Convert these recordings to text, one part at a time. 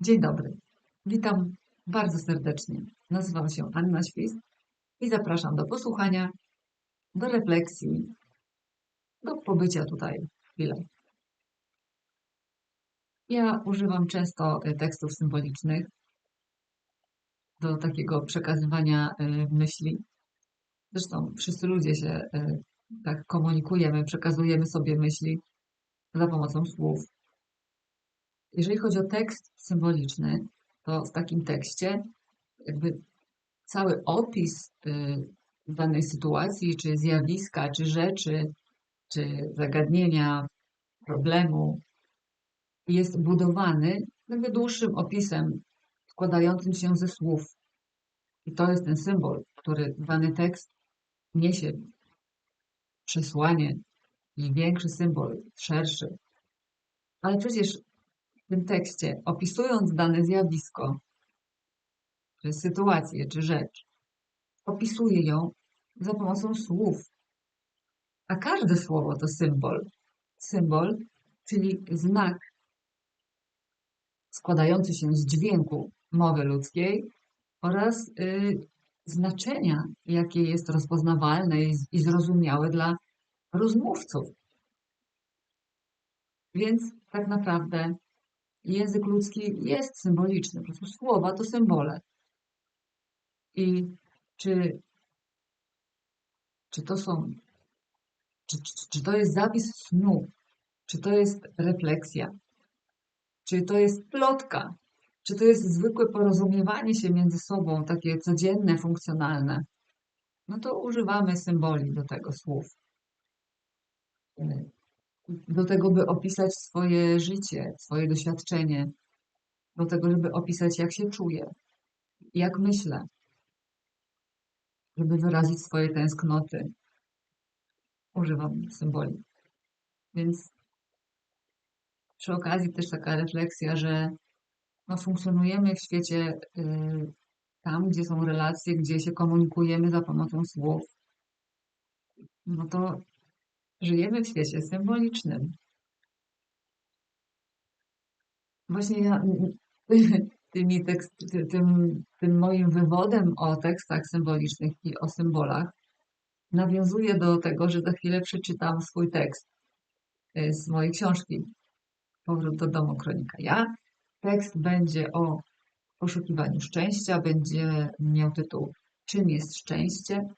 Dzień dobry. Witam bardzo serdecznie. Nazywam się Anna Świst i zapraszam do posłuchania, do refleksji, do pobycia tutaj chwilę. Ja używam często e, tekstów symbolicznych do takiego przekazywania e, myśli. Zresztą wszyscy ludzie się e, tak komunikujemy, przekazujemy sobie myśli za pomocą słów. Jeżeli chodzi o tekst symboliczny, to w takim tekście jakby cały opis y, danej sytuacji, czy zjawiska, czy rzeczy, czy zagadnienia, problemu jest budowany jakby dłuższym opisem składającym się ze słów. I to jest ten symbol, który dany tekst niesie przesłanie większy symbol, szerszy. Ale przecież w tym tekście, opisując dane zjawisko, czy sytuację, czy rzecz, opisuje ją za pomocą słów. A każde słowo to symbol. Symbol, czyli znak składający się z dźwięku mowy ludzkiej oraz y, znaczenia, jakie jest rozpoznawalne i, i zrozumiałe dla rozmówców. Więc tak naprawdę język ludzki jest symboliczny, po prostu słowa to symbole. I czy, czy to są, czy, czy, czy to jest zapis snu, czy to jest refleksja, czy to jest plotka, czy to jest zwykłe porozumiewanie się między sobą, takie codzienne, funkcjonalne, no to używamy symboli do tego słów do tego, by opisać swoje życie, swoje doświadczenie, do tego, żeby opisać, jak się czuję, jak myślę, żeby wyrazić swoje tęsknoty. Używam symboli. Więc przy okazji też taka refleksja, że no, funkcjonujemy w świecie y, tam, gdzie są relacje, gdzie się komunikujemy za pomocą słów, no to Żyjemy w świecie symbolicznym. Właśnie ja tymi tekst, tym, tym moim wywodem o tekstach symbolicznych i o symbolach nawiązuję do tego, że za chwilę przeczytam swój tekst e, z mojej książki Powrót do domu kronika. Ja. Tekst będzie o poszukiwaniu szczęścia, będzie miał tytuł Czym jest szczęście?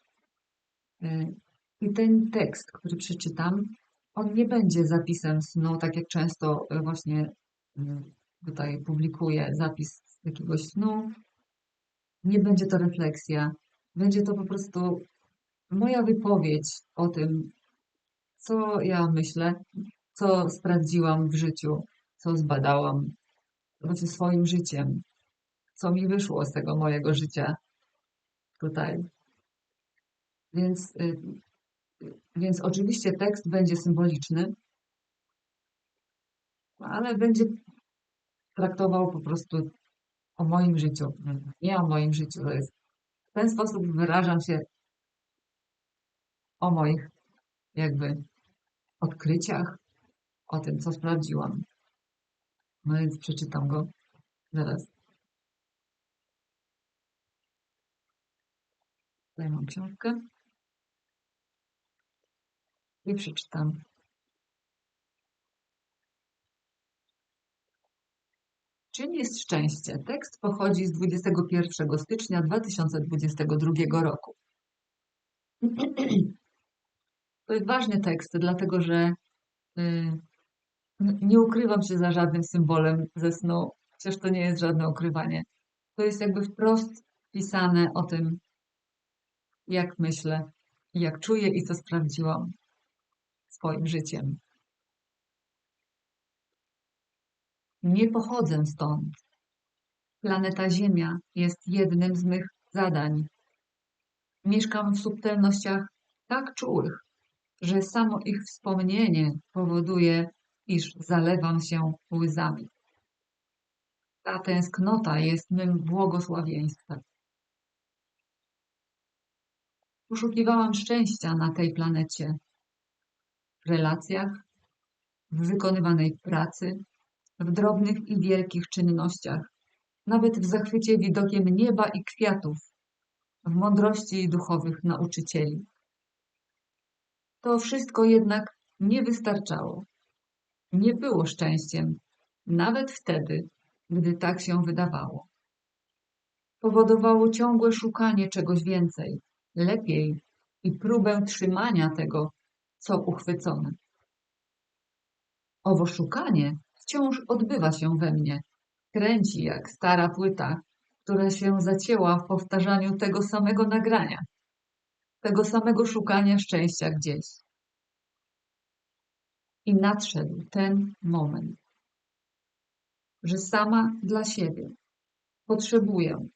I ten tekst, który przeczytam, on nie będzie zapisem snu, tak jak często e, właśnie mm, tutaj publikuję zapis jakiegoś snu. Nie będzie to refleksja. Będzie to po prostu moja wypowiedź o tym, co ja myślę, co sprawdziłam w życiu, co zbadałam znaczy swoim życiem, co mi wyszło z tego mojego życia tutaj. Więc y, więc oczywiście tekst będzie symboliczny, ale będzie traktował po prostu o moim życiu. Nie o moim życiu. To jest, w ten sposób wyrażam się o moich jakby odkryciach, o tym, co sprawdziłam. No więc przeczytam go zaraz. Tutaj mam książkę i przeczytam. Czym jest szczęście? Tekst pochodzi z 21 stycznia 2022 roku. To jest ważny tekst, dlatego że y, nie ukrywam się za żadnym symbolem ze snu, chociaż to nie jest żadne ukrywanie. To jest jakby wprost pisane o tym, jak myślę, jak czuję i co sprawdziłam swoim życiem. Nie pochodzę stąd. Planeta Ziemia jest jednym z mych zadań. Mieszkam w subtelnościach tak czułych, że samo ich wspomnienie powoduje, iż zalewam się łzami. Ta tęsknota jest mym błogosławieństwem. Poszukiwałam szczęścia na tej planecie, relacjach, w wykonywanej pracy, w drobnych i wielkich czynnościach, nawet w zachwycie widokiem nieba i kwiatów, w mądrości duchowych nauczycieli. To wszystko jednak nie wystarczało. Nie było szczęściem, nawet wtedy, gdy tak się wydawało. Powodowało ciągłe szukanie czegoś więcej, lepiej i próbę trzymania tego, co uchwycone. Owo szukanie wciąż odbywa się we mnie, kręci jak stara płyta, która się zacięła w powtarzaniu tego samego nagrania, tego samego szukania szczęścia gdzieś. I nadszedł ten moment, że sama dla siebie potrzebuję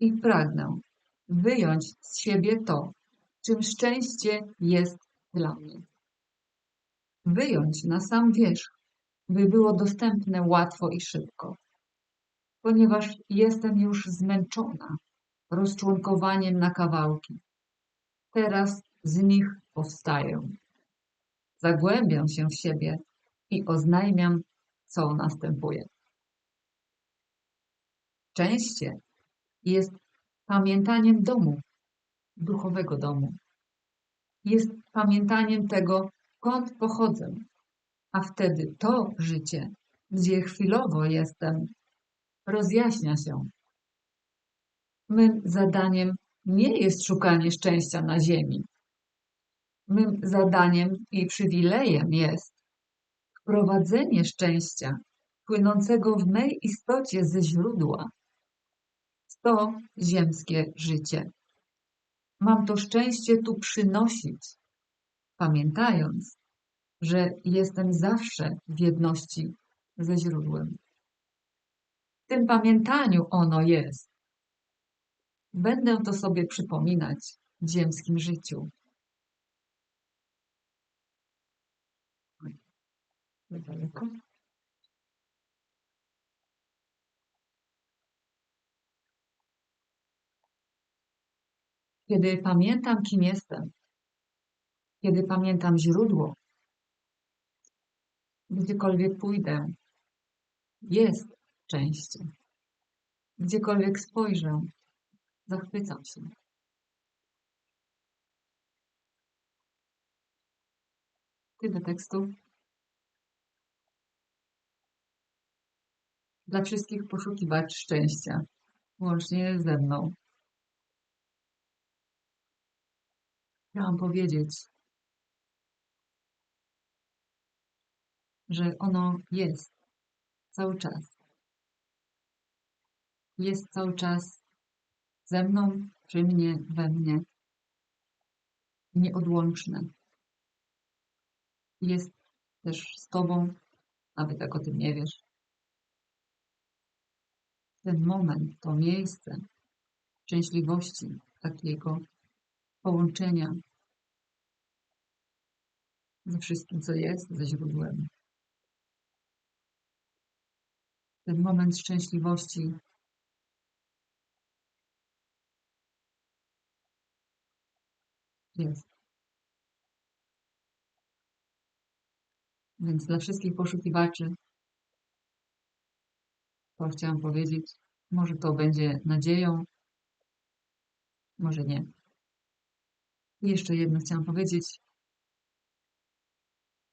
i pragnę wyjąć z siebie to, czym szczęście jest dla mnie. Wyjąć na sam wierzch, by było dostępne łatwo i szybko, ponieważ jestem już zmęczona rozczłonkowaniem na kawałki. Teraz z nich powstaję. Zagłębiam się w siebie i oznajmiam, co następuje. Szczęście jest pamiętaniem domu, duchowego domu. Jest pamiętaniem tego, skąd pochodzę, a wtedy to życie, gdzie chwilowo jestem, rozjaśnia się. Mym zadaniem nie jest szukanie szczęścia na ziemi. Mym zadaniem i przywilejem jest wprowadzenie szczęścia płynącego w mej istocie ze źródła. To ziemskie życie. Mam to szczęście tu przynosić, pamiętając, że jestem zawsze w jedności ze źródłem. W tym pamiętaniu ono jest. Będę to sobie przypominać w ziemskim życiu. Kiedy pamiętam, kim jestem, kiedy pamiętam źródło, gdziekolwiek pójdę, jest szczęście. Gdziekolwiek spojrzę, zachwycam się. Tyle tekstu. Dla wszystkich poszukiwaczy szczęścia, łącznie ze mną. Chciałam powiedzieć, że ono jest cały czas. Jest cały czas ze mną, przy mnie, we mnie. Nieodłączne. Jest też z Tobą, nawet jak o tym nie wiesz. Ten moment, to miejsce szczęśliwości, takiego połączenia ze wszystkim, co jest, ze źródłem. Ten moment szczęśliwości jest. Więc dla wszystkich poszukiwaczy to chciałam powiedzieć. Może to będzie nadzieją, może nie. I jeszcze jedno chciałam powiedzieć,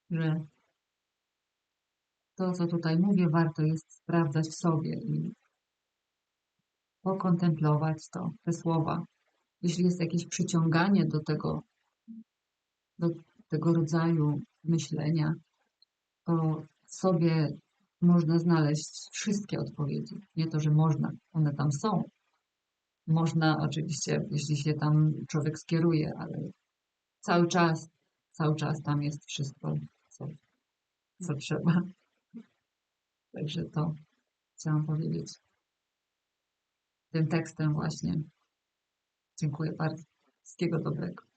że to, co tutaj mówię, warto jest sprawdzać w sobie i pokontemplować to, te słowa. Jeśli jest jakieś przyciąganie do tego, do tego rodzaju myślenia, to w sobie można znaleźć wszystkie odpowiedzi. Nie to, że można, one tam są. Można oczywiście, jeśli się tam człowiek skieruje, ale cały czas, cały czas tam jest wszystko, co, co trzeba. Także to chciałam powiedzieć tym tekstem właśnie. Dziękuję bardzo. Wszystkiego dobrego.